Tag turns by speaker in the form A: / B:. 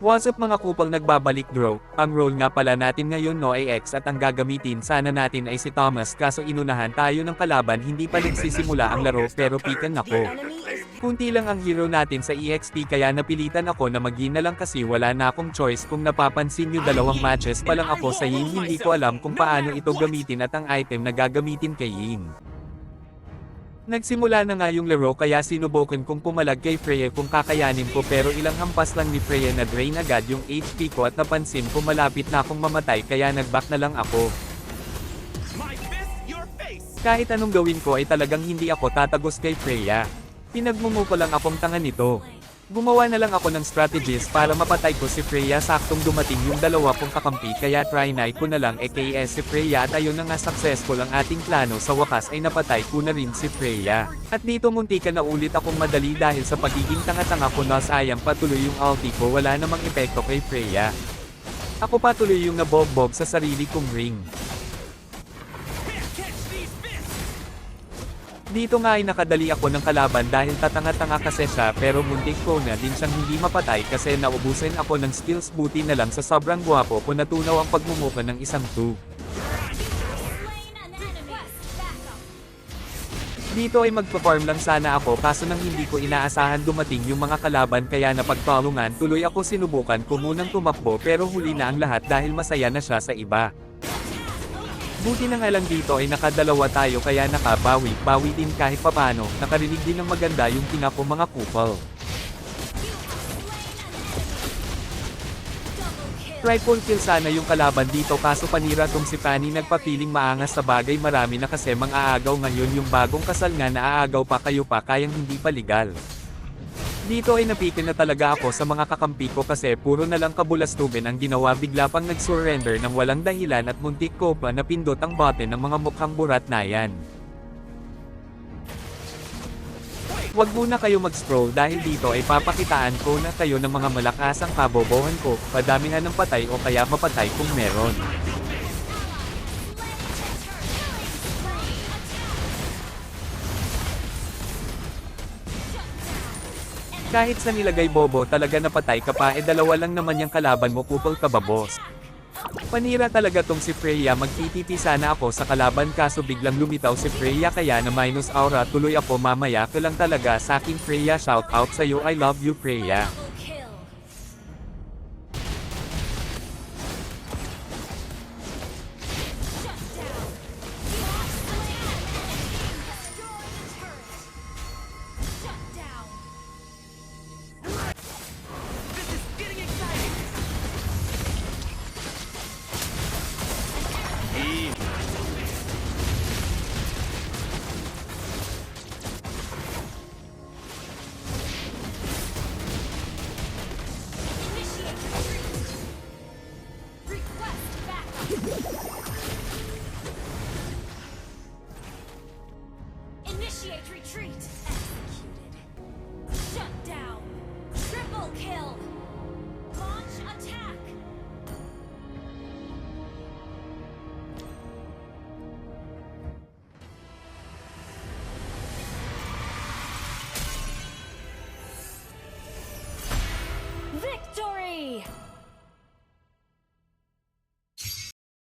A: What's up mga kupal nagbabalik bro, ang role nga pala natin ngayon no ay X at ang gagamitin. Sana natin ay si Thomas kaso inunahan tayo ng kalaban. Hindi pa nagsisimula ang laro pero pikan ako. Kunti lang ang hero natin sa EXP kaya napilitan ako na magin na lang kasi wala na akong choice. Kung napapansin nyo dalawang matches pa lang ako sa Yin. hindi ko alam kung paano ito gamitin at ang item na gagamitin kay Yin. Nagsimula na nga yung laro kaya sinubukan kong pumalag kay Freya kung kakayanin ko pero ilang hampas lang ni Freya na drain agad yung HP ko at napansin ko malapit na akong mamatay kaya nagback na lang ako. Kahit anong gawin ko ay talagang hindi ako tatagos kay Freya. Pinagmumu ko lang akong tanga nito. Gumawa na lang ako ng strategies para mapatay ko si Freya saktong dumating yung dalawa kong kakampi kaya try na ko na lang EKS si Freya at ayun na nga successful ang ating plano sa wakas ay napatay ko na rin si Freya. At dito muntika na ulit akong madali dahil sa pagiging tanga-tanga ko na sayang patuloy yung ulti ko wala namang epekto kay Freya. Ako patuloy yung nabob-bob sa sarili kong ring. Dito nga ay nakadali ako ng kalaban dahil tatanga-tanga kasi siya pero muntik ko na din siyang hindi mapatay kasi naubusin ako ng skills buti na lang sa sobrang guwapo ko natunaw ang pagmumuka ng isang 2. Dito ay magpa-farm lang sana ako kaso nang hindi ko inaasahan dumating yung mga kalaban kaya napagtalungan tuloy ako sinubukan ko munang tumakbo pero huli na ang lahat dahil masaya na siya sa iba. Buti na nga lang dito ay nakadalawa tayo kaya nakabawi, bawi din kahit papano, nakarinig din ng maganda yung tinako mga kupal. Triple kill sana yung kalaban dito kaso panira tong si Fanny. Nagpapiling maangas sa bagay. Marami na kasi mang aagaw ngayon. Yung bagong kasal nga na aagaw pa kayo pa. Kayang hindi pa legal. Dito ay napikin na talaga ako sa mga kakampi ko kasi puro na lang kabulastubin ang ginawa bigla pang nag-surrender ng walang dahilan at muntik ko pa napindot ang button ng mga mukhang burat na yan. Huwag muna kayo mag-scroll dahil dito ay papakitaan ko na kayo ng mga malakasang kabobohan ko, padamihan ng patay o kaya mapatay kung meron. Kahit sa nilagay bobo talaga napatay ka pa eh dalawa lang naman yung kalaban mo kupal ka ba boss? Panira talaga tong si Freya magtitipi sana ako sa kalaban kaso biglang lumitaw si Freya kaya na minus aura tuloy ako mamaya ka lang talaga sa aking Freya shout out sa'yo I love you Freya.
B: Initiate retreat. Executed. Shut down.